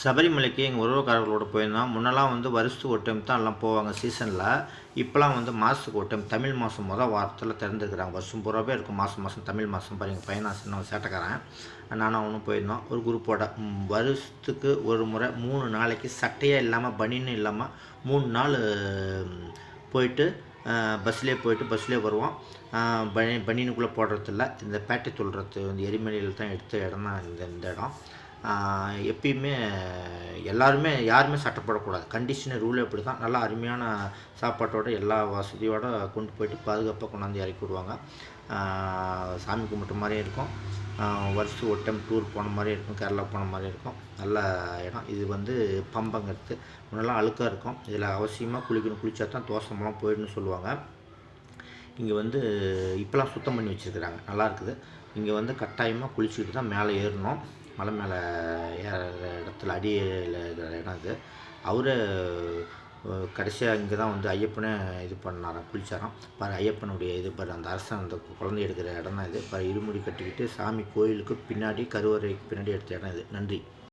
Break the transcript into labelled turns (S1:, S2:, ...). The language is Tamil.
S1: சபரிமலைக்கு எங்கள் உறவுக்காரர்களோட போயிருந்தோம். முன்னெல்லாம் வந்து வருஷத்துக்கு ஒரு டைம் தான் எல்லாம் போவாங்க சீசனில் இப்போலாம் வந்து மாதத்துக்கு ஒரு டைம் தமிழ் மாதம் மொதல் வாரத்தில் திறந்துருக்குறாங்க. வருஷம் பூராவே இருக்கும். மாதம் மாதம் தமிழ் மாதம் பாருங்கள் பையனா சின்ன சேட்டைக்காரன். நானும் அவனும் போயிருந்தோம். ஒரு குரூப்போட வருஷத்துக்கு ஒரு முறை மூணு நாளைக்கு சட்டையே இல்லாமல் பனின்னு இல்லாமல் மூணு நாள் போயிட்டு பஸ்லேயே போயிட்டு பஸ்லேயே வருவோம். பனி பனியனுக்குள்ளே போடுறதில்ல. இந்த பேட்டை துள்ளுறது வந்து எரிமலையில் தான் எடுத்த இடம் தான் இந்த இந்த இடம். எப்பயுமே எல்லாருமே யாருமே சட்டப்படக்கூடாது. கண்டிஷனர் ரூலே இப்படி தான் நல்லா அருமையான சாப்பாட்டோட எல்லா வசதியோட கொண்டு போயிட்டு பாதுகாப்பாக கொண்டாந்து இறக்கி விடுவாங்க. சாமி கும்பிட்ட மாதிரியும் இருக்கும். வருஷம் ஒரு டைம் டூர் போன மாதிரி இருக்கும். கேரளா போன மாதிரி இருக்கும். நல்ல இடம். இது வந்து பம்பங்கிறது. முன்னெல்லாம் அழுக்காக இருக்கும். இதில் அவசியமாக குளிக்கணும். குளித்தா தான் தோசமெல்லாம் போயிடுன்னு சொல்லுவாங்க. இங்கே வந்து இப்போலாம் சுத்தம் பண்ணி வச்சுருக்குறாங்க. நல்லா இருக்குது. இங்கே வந்து கட்டாயமாக குளிச்சுட்டு தான் மேலே ஏறணும். மலை மேலே ஏறுற இடத்துல அடியில் இருக்கிற இடம் இது அவர் கடைசியாக இங்கே தான் வந்து ஐயப்பனை இது பண்ணாராம் குளிச்சாராம். பாரு ஐயப்பனுடைய இது பாரு அந்த அரசன் அந்த குழந்தை எடுக்கிற இடம் தான் இது. பாரு இருமுடி கட்டிக்கிட்டு சாமி கோயிலுக்கு பின்னாடி கருவறைக்கு பின்னாடி எடுத்த இடம் இது. நன்றி.